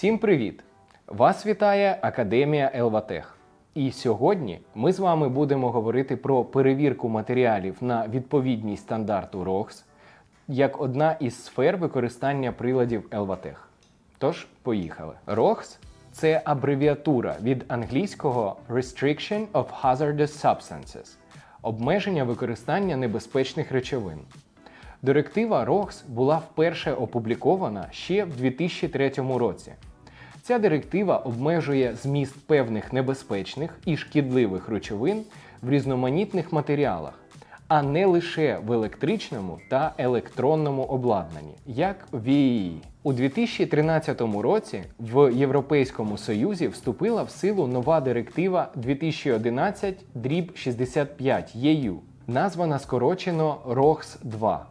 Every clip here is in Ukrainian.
Всім привіт! Вас вітає Академія Елватех. І сьогодні ми з вами будемо говорити про перевірку матеріалів на відповідність стандарту ROHS як одна із сфер використання приладів Елватех. Тож, поїхали. ROHS – це абревіатура від англійського Restriction of Hazardous Substances обмеження використання небезпечних речовин. Директива ROHS була вперше опублікована ще в 2003 році. Ця директива обмежує зміст певних небезпечних і шкідливих речовин в різноманітних матеріалах, а не лише в електричному та електронному обладнанні, як VEE. У 2013 році в Європейському Союзі вступила в силу нова директива 2011 65 ЄЮ, названа скорочено ROHS 2.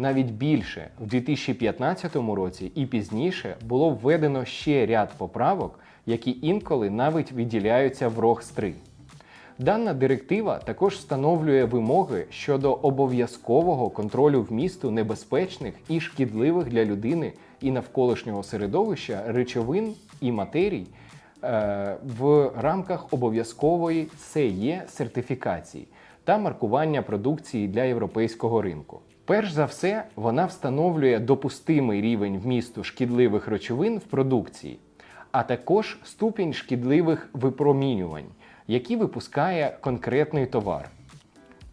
Навіть більше в 2015 році і пізніше було введено ще ряд поправок, які інколи навіть виділяються в ROHS 3. Дана директива також встановлює вимоги щодо обов'язкового контролю вмісту небезпечних і шкідливих для людини і навколишнього середовища речовин і матерій е, в рамках обов'язкової CE сертифікації та маркування продукції для європейського ринку. Перш за все, вона встановлює допустимий рівень вмісту шкідливих речовин в продукції, а також ступінь шкідливих випромінювань, які випускає конкретний товар.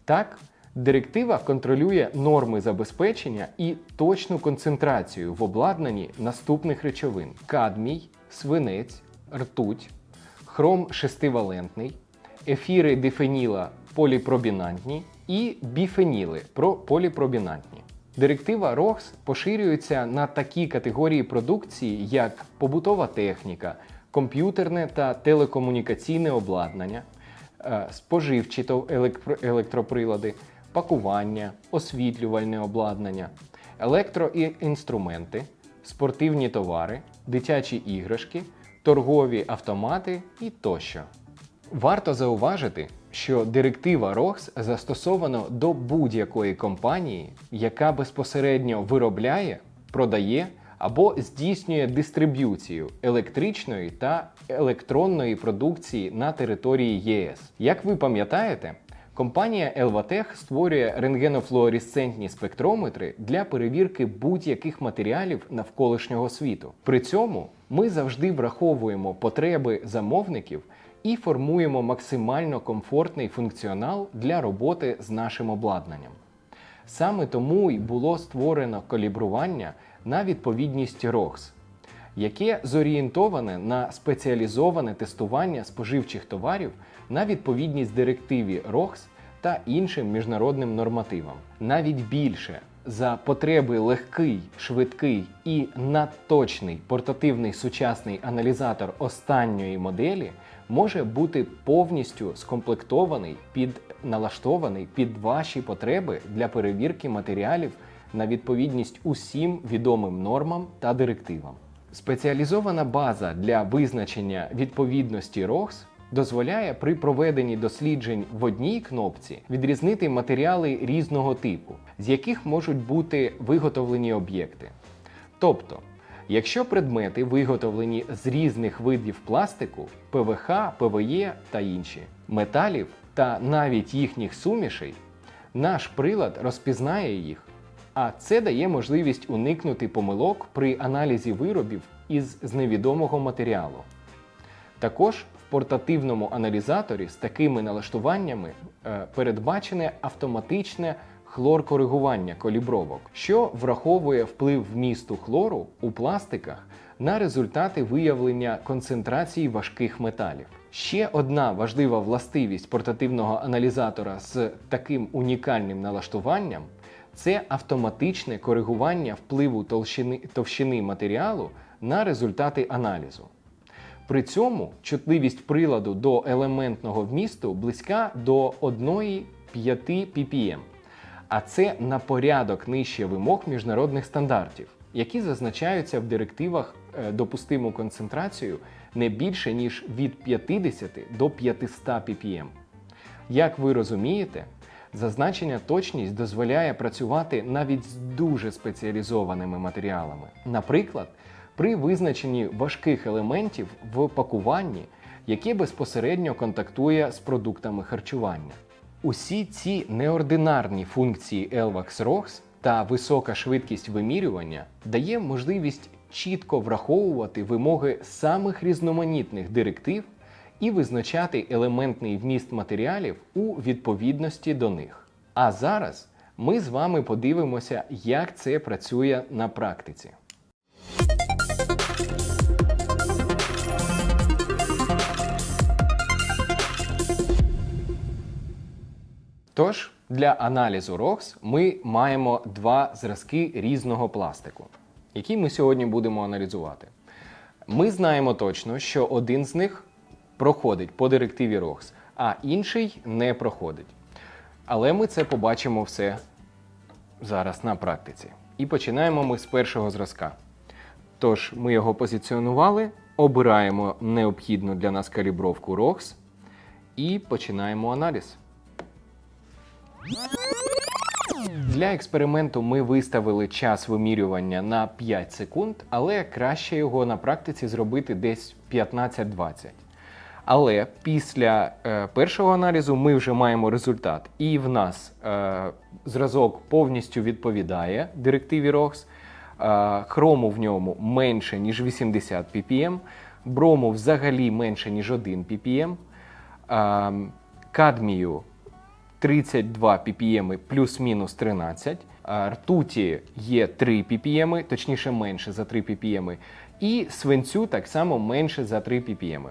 Так, директива контролює норми забезпечення і точну концентрацію в обладнанні наступних речовин: кадмій, свинець, ртуть, хром шестивалентний, ефіри дифеніла поліпробінантні і біфеніли про поліпробінантні. Директива ROHS поширюється на такі категорії продукції, як побутова техніка, комп'ютерне та телекомунікаційне обладнання, е, споживчі та електро- електроприлади, пакування, освітлювальне обладнання, електроінструменти, спортивні товари, дитячі іграшки, торгові автомати і тощо. Варто зауважити, що директива ROHS застосовано до будь-якої компанії, яка безпосередньо виробляє, продає або здійснює дистриб'юцію електричної та електронної продукції на території ЄС. Як ви пам'ятаєте, компанія Elvatech створює рентгенофлуоресцентні спектрометри для перевірки будь-яких матеріалів навколишнього світу. При цьому ми завжди враховуємо потреби замовників і формуємо максимально комфортний функціонал для роботи з нашим обладнанням. Саме тому й було створено калібрування на відповідність ROHS, яке зорієнтоване на спеціалізоване тестування споживчих товарів на відповідність директиві ROHS та іншим міжнародним нормативам. Навіть більше за потреби легкий, швидкий і надточний портативний сучасний аналізатор останньої моделі може бути повністю скомплектований під налаштований під ваші потреби для перевірки матеріалів на відповідність усім відомим нормам та директивам. Спеціалізована база для визначення відповідності ROHS дозволяє при проведенні досліджень в одній кнопці відрізнити матеріали різного типу, з яких можуть бути виготовлені об'єкти. Тобто, якщо предмети виготовлені з різних видів пластику, ПВХ, ПВЕ та інші, металів та навіть їхніх сумішей, наш прилад розпізнає їх, а це дає можливість уникнути помилок при аналізі виробів із невідомого матеріалу. Також в портативному аналізаторі з такими налаштуваннями е, передбачене автоматичне хлоркоригування колібровок, що враховує вплив вмісту хлору у пластиках на результати виявлення концентрації важких металів. Ще одна важлива властивість портативного аналізатора з таким унікальним налаштуванням це автоматичне коригування впливу толщини, товщини матеріалу на результати аналізу. При цьому чутливість приладу до елементного вмісту близька до 1,5 ppm, а це на порядок нижче вимог міжнародних стандартів, які зазначаються в директивах е, допустиму концентрацію не більше ніж від 50 до 500 ppm. Як ви розумієте, зазначення точність дозволяє працювати навіть з дуже спеціалізованими матеріалами. Наприклад, при визначенні важких елементів в пакуванні, яке безпосередньо контактує з продуктами харчування. Усі ці неординарні функції LVAX ROX та висока швидкість вимірювання дає можливість чітко враховувати вимоги самих різноманітних директив і визначати елементний вміст матеріалів у відповідності до них. А зараз ми з вами подивимося, як це працює на практиці. Тож, для аналізу ROX ми маємо два зразки різного пластику, які ми сьогодні будемо аналізувати. Ми знаємо точно, що один з них проходить по директиві ROX, а інший не проходить. Але ми це побачимо все зараз на практиці. І починаємо ми з першого зразка. Тож, ми його позиціонували, обираємо необхідну для нас калібровку ROX і починаємо аналіз. Для експерименту ми виставили час вимірювання на 5 секунд, але краще його на практиці зробити десь 15-20. Але після е, першого аналізу ми вже маємо результат, і в нас е, зразок повністю відповідає директиві ROX, е, хрому в ньому менше, ніж 80 ppm, брому взагалі менше, ніж 1 ppm, е, кадмію 32 ppm плюс-мінус 13. Ртуті є 3 ppm, точніше менше за 3 ppm. І свинцю так само менше за 3 ppm.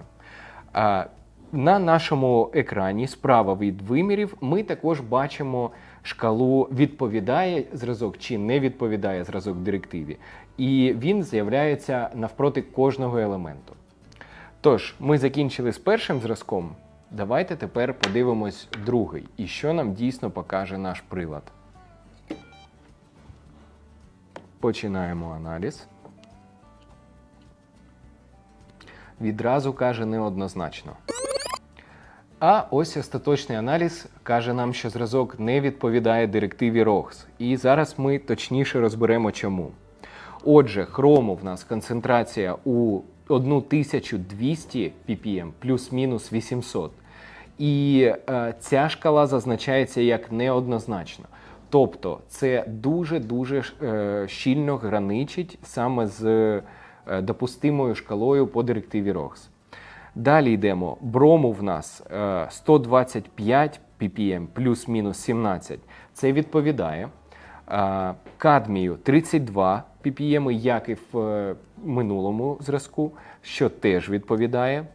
На нашому екрані справа від вимірів ми також бачимо шкалу відповідає зразок чи не відповідає зразок директиві. І він з'являється навпроти кожного елементу. Тож, ми закінчили з першим зразком. Давайте тепер подивимось другий і що нам дійсно покаже наш прилад. Починаємо аналіз. Відразу каже неоднозначно. А ось остаточний аналіз каже нам, що зразок не відповідає директиві ROX. І зараз ми точніше розберемо чому. Отже, хрому в нас концентрація у 1200 ppm плюс-мінус 800. І е, ця шкала зазначається як неоднозначно. Тобто це дуже-дуже е, щільно граничить саме з е, допустимою шкалою по директиві ROX. Далі йдемо. Брому в нас е, 125 ppm плюс-мінус 17. Це відповідає. Е, Кадмію 32 ppm, як і в е, минулому зразку, що теж відповідає.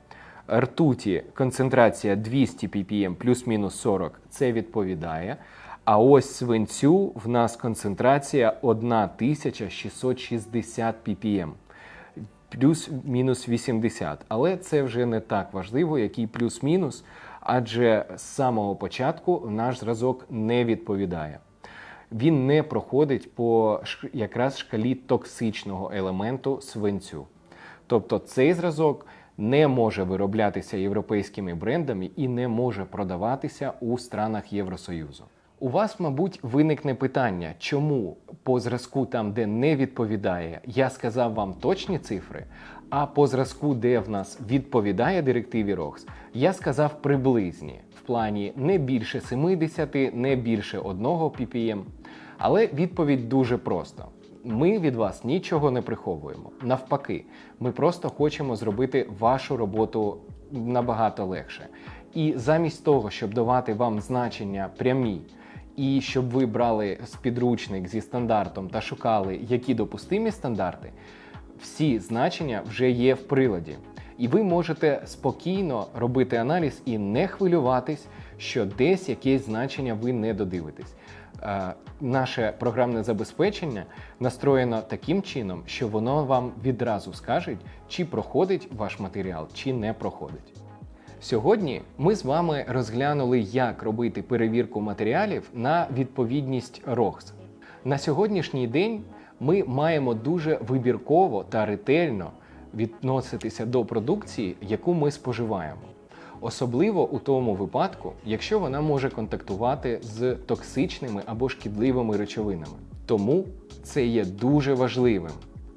Ртуті концентрація 200 ppm плюс-мінус 40, це відповідає. А ось свинцю в нас концентрація 1660 ppm плюс-мінус 80. Але це вже не так важливо, який плюс-мінус, адже з самого початку наш зразок не відповідає. Він не проходить по якраз шкалі токсичного елементу свинцю. Тобто цей зразок не може вироблятися європейськими брендами і не може продаватися у странах Євросоюзу. У вас, мабуть, виникне питання, чому по зразку, там, де не відповідає, я сказав вам точні цифри, а по зразку, де в нас відповідає директиві ROX, я сказав приблизні в плані не більше 70, не більше 1 ppm. Але відповідь дуже проста. Ми від вас нічого не приховуємо. Навпаки, ми просто хочемо зробити вашу роботу набагато легше. І замість того, щоб давати вам значення прямі, і щоб ви брали підручник зі стандартом та шукали, які допустимі стандарти, всі значення вже є в приладі. І ви можете спокійно робити аналіз і не хвилюватись, що десь якесь значення ви не додивитесь. Е, Наше програмне забезпечення настроєно таким чином, що воно вам відразу скаже, чи проходить ваш матеріал, чи не проходить. Сьогодні ми з вами розглянули, як робити перевірку матеріалів на відповідність ROX. На сьогоднішній день ми маємо дуже вибірково та ретельно відноситися до продукції, яку ми споживаємо. Особливо у тому випадку, якщо вона може контактувати з токсичними або шкідливими речовинами. Тому це є дуже важливим.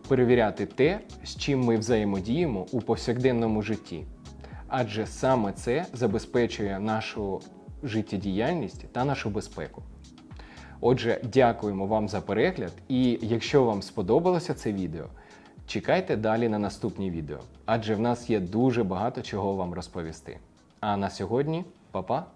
перевіряти те, з чим ми взаємодіємо у повсякденному житті. Адже саме це забезпечує нашу життєдіяльність та нашу безпеку. Отже, дякуємо вам за перегляд, і якщо вам сподобалося це відео, чекайте далі на наступні відео, адже в нас є дуже багато чого вам розповісти. А на сьогодні, па-па!